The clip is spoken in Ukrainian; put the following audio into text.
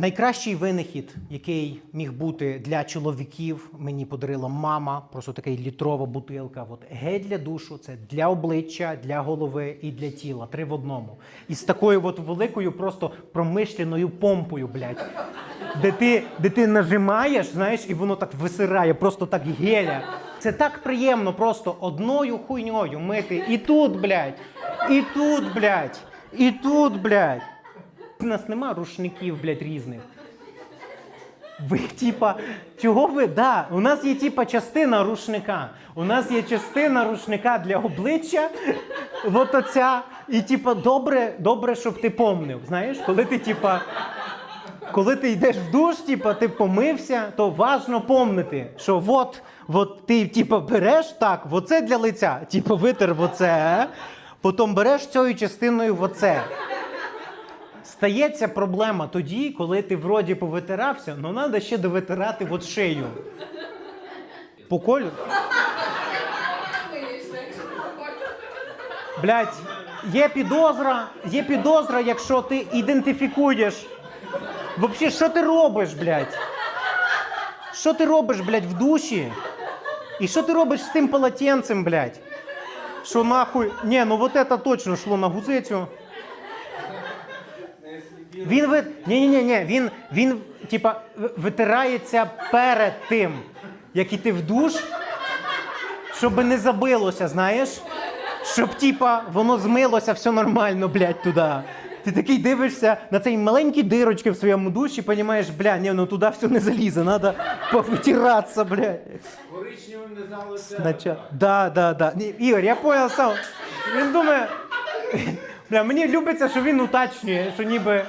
Найкращий винахід, який міг бути для чоловіків, мені подарила мама. Просто така літрова бутилка. От гель для душу це для обличчя, для голови і для тіла. Три в одному. І з такою от великою, просто промишленою помпою, блядь. Де ти, де ти нажимаєш, знаєш, і воно так висирає, просто так геля. Це так приємно, просто одною хуйньою мити і тут, блядь, і тут, блядь, і тут, блядь. У нас нема рушників, блядь, різних. Ви, типа, чого ви? Да, у нас є типа частина рушника. У нас є частина рушника для обличчя. От оця. І типа, добре, добре, щоб ти помнив. Знаєш, коли ти, типа, коли ти йдеш в душ, типа, ти помився, то важно помнити, що от, от ти типа, береш так, оце для лиця, типа витер оце, потім береш цією частиною оце. Стається проблема тоді, коли ти вроді повитирався, але треба ще довитирати от шию. По кольору. Блять, є підозра, є підозра, якщо ти ідентифікуєш. Взагалі, що ти робиш, блядь? Що ти робиш, блядь, в душі? І що ти робиш з тим полотенцем, блядь? Що нахуй. Ні, ну вот это точно йшло на гузицю. Він ви... ні, ні, ні, ні, він, він типа витирається перед тим, як іти в душ, щоб не забилося, знаєш? Щоб типа воно змилося, все нормально, блядь, туди. Ти такий дивишся на цей маленькі дирочки в своєму душі, розумієш, бля, ні, ну туди все не залізе, треба повитиратися, блядь. Коричневим не залишся. Нача... Да, да, да. Ігор, я понял сам. Він думає. Бля, мені любиться, що він уточнює, що ніби